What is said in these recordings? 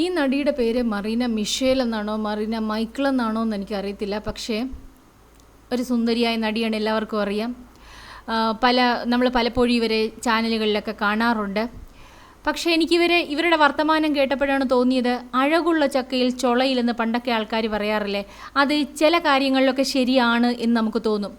ഈ നടിയുടെ പേര് മറീന മിഷേൽ എന്നാണോ മറീന മൈക്കിൾ എന്നാണോ എന്ന് എനിക്കറിയത്തില്ല പക്ഷേ ഒരു സുന്ദരിയായ നടിയാണ് എല്ലാവർക്കും അറിയാം. പല നമ്മൾ പലപ്പോഴും ഇവരെ ചാനലുകളിലൊക്കെ കാണാറുണ്ട്. പക്ഷേ എനിക്കിവരെ ഇവരുടെ വർത്തമാനം കേട്ടപ്പോഴാണ് തോന്നിയത് അഴകുള്ള ചക്കയിൽ ചൊളയിലെന്ന് പണ്ടൊക്കെ ആൾക്കാർ പറയാറില്ലേ അത് ചില കാര്യങ്ങളിലൊക്കെ ശരിയാണ് എന്ന് നമുക്ക് തോന്നും.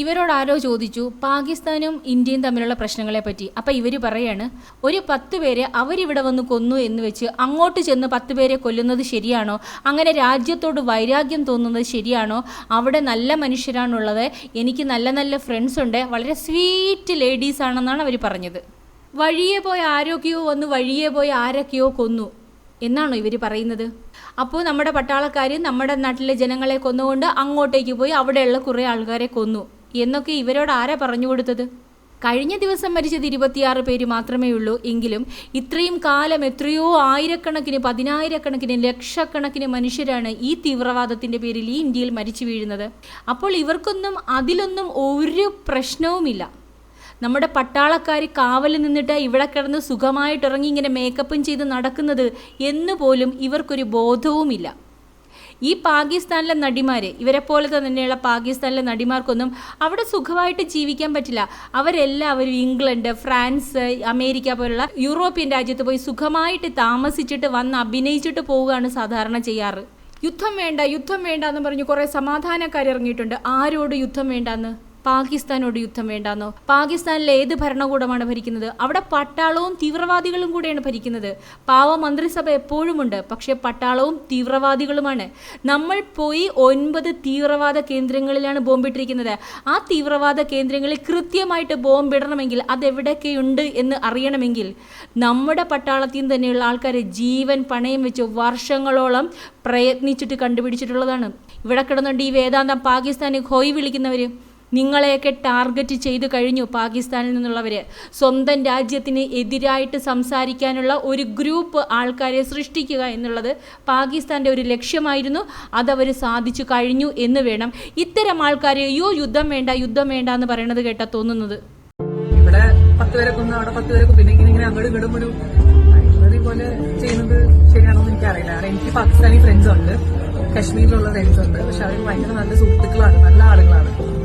ഇവരോട് ആരോ ചോദിച്ചു പാകിസ്ഥാനും ഇന്ത്യയും തമ്മിലുള്ള പ്രശ്നങ്ങളെ പറ്റി അപ്പം ഇവർ പറയാണ് ഒരു പത്ത് പേരെ അവരിവിടെ വന്ന് കൊന്നു എന്ന് വെച്ച് അങ്ങോട്ട് ചെന്ന് പത്ത് പേരെ കൊല്ലുന്നത് ശരിയാണോ? അങ്ങനെ രാജ്യത്തോട് വൈരാഗ്യം തോന്നുന്നത് ശരിയാണോ? അവിടെ നല്ല മനുഷ്യരാണുള്ളത് എനിക്ക് നല്ല നല്ല ഫ്രണ്ട്സ് ഉണ്ട് വളരെ സ്വീറ്റ് ലേഡീസ് ആണെന്നാണ് അവർ പറഞ്ഞത്. വഴിയെ പോയ ആരൊക്കെയോ വന്ന് വഴിയെ പോയ ആരൊക്കെയോ കൊന്നു എന്നാണോ ഇവർ പറയുന്നത്? അപ്പോൾ നമ്മുടെ പട്ടാളക്കാർ നമ്മുടെ നാട്ടിലെ ജനങ്ങളെ കൊന്നുകൊണ്ട് അങ്ങോട്ടേക്ക് പോയി അവിടെയുള്ള കുറേ ആൾക്കാരെ കൊന്നു. എന്നൊക്കെ ഇവരോട് ആരാ പറഞ്ഞു കൊടുത്തത്? കഴിഞ്ഞ ദിവസം മരിച്ചത് ഇരുപത്തിയാറ് പേര് മാത്രമേ ഉള്ളൂ എങ്കിലും ഇത്രയും കാലം എത്രയോ ആയിരക്കണക്കിന് പതിനായിരക്കണക്കിന് ലക്ഷക്കണക്കിന് മനുഷ്യരാണ് ഈ തീവ്രവാദത്തിന്റെ പേരിൽ ഈ ഇന്ത്യയിൽ മരിച്ചു വീഴുന്നത്. അപ്പോൾ ഇവർക്കൊന്നും അതിലൊന്നും ഒരു പ്രശ്നവുമില്ല. നമ്മുടെ പട്ടാളക്കാർ കാവൽ നിന്നിട്ട് ഇവിടെ കിടന്ന് സുഖമായിട്ട് ഇറങ്ങി ഇങ്ങനെ മേക്കപ്പും ചെയ്ത് നടക്കുന്നത് എന്നുപോലും ഇവർക്കൊരു ബോധവുമില്ല. ഈ പാകിസ്ഥാനിലെ നടിമാർ ഇവരെ പോലെ തന്നെയുള്ള പാകിസ്ഥാനിലെ നടിമാർക്കൊന്നും അവിടെ സുഖമായിട്ട് ജീവിക്കാൻ പറ്റില്ല. അവരെല്ലാവരും ഇംഗ്ലണ്ട് ഫ്രാൻസ് അമേരിക്ക പോലുള്ള യൂറോപ്യൻ രാജ്യത്ത് പോയി സുഖമായിട്ട് താമസിച്ചിട്ട് വന്ന് അഭിനയിച്ചിട്ട് പോവുകയാണ് സാധാരണ ചെയ്യാറ്. യുദ്ധം വേണ്ട യുദ്ധം വേണ്ട എന്ന് പറഞ്ഞ് കുറേ സമാധാനക്കാർ ഇറങ്ങിയിട്ടുണ്ട് ആരോട് യുദ്ധം വേണ്ടെന്ന്? പാകിസ്ഥാനോട് യുദ്ധം വേണ്ടാന്നോ? പാകിസ്ഥാനിലെ ഏത് ഭരണകൂടമാണ് ഭരിക്കുന്നത്? അവിടെ പട്ടാളവും തീവ്രവാദികളും കൂടെയാണ് ഭരിക്കുന്നത്. പാവ മന്ത്രിസഭ എപ്പോഴുമുണ്ട് പക്ഷേ പട്ടാളവും തീവ്രവാദികളുമാണ്. നമ്മൾ പോയി ഒൻപത് തീവ്രവാദ കേന്ദ്രങ്ങളിലാണ് ബോംബിട്ടിരിക്കുന്നത്. ആ തീവ്രവാദ കേന്ദ്രങ്ങളിൽ കൃത്യമായിട്ട് ബോംബിടണമെങ്കിൽ അതെവിടെയൊക്കെയുണ്ട് എന്ന് അറിയണമെങ്കിൽ നമ്മുടെ പട്ടാളത്തിൽ നിന്ന് തന്നെയുള്ള ആൾക്കാരെ ജീവൻ പണയം വെച്ച് വർഷങ്ങളോളം പ്രയത്നിച്ചിട്ട് കണ്ടുപിടിച്ചിട്ടുള്ളതാണ്. ഇവിടെ കിടന്നുകൊണ്ട് ഈ വേദാന്തം പാകിസ്ഥാന് ഹോയ് വിളിക്കുന്നവർ നിങ്ങളെയൊക്കെ ടാർഗറ്റ് ചെയ്തു കഴിഞ്ഞു പാകിസ്ഥാനിൽ നിന്നുള്ളവർ സ്വന്തം രാജ്യത്തിന് എതിരായിട്ട് സംസാരിക്കാനുള്ള ഒരു ഗ്രൂപ്പ് ആൾക്കാരെ സൃഷ്ടിക്കുക എന്നുള്ളത് പാകിസ്ഥാന്റെ ഒരു ലക്ഷ്യമായിരുന്നു. അതവർ സാധിച്ചു കഴിഞ്ഞു എന്ന് വേണം ഇത്തരം ആൾക്കാരെ അയ്യോ യുദ്ധം വേണ്ട യുദ്ധം വേണ്ട എന്ന് പറയണത് കേട്ടാ തോന്നുന്നത്. ഇവിടെ പത്ത് പേരെ കൊന്നു അവിടെ പത്ത് പേരെ പിന്നെ ഇങ്ങനെ ഇങ്ങനെ അങ്ങോട്ട് ഇങ്ങോട്ടും ചെയ്യുന്നത് ശരിയാണെന്ന് എനിക്കറിയില്ല. കാരണം എനിക്ക് പാകിസ്ഥാനി ഫ്രണ്ട്സ് ഉണ്ട്. കശ്മീരിലുള്ള ഫ്രണ്ട്സ് ഉണ്ട്. പക്ഷെ അവർ ഭയങ്കര നല്ല സുഹൃത്തുക്കളാണ് നല്ല ആളുകളാണ്.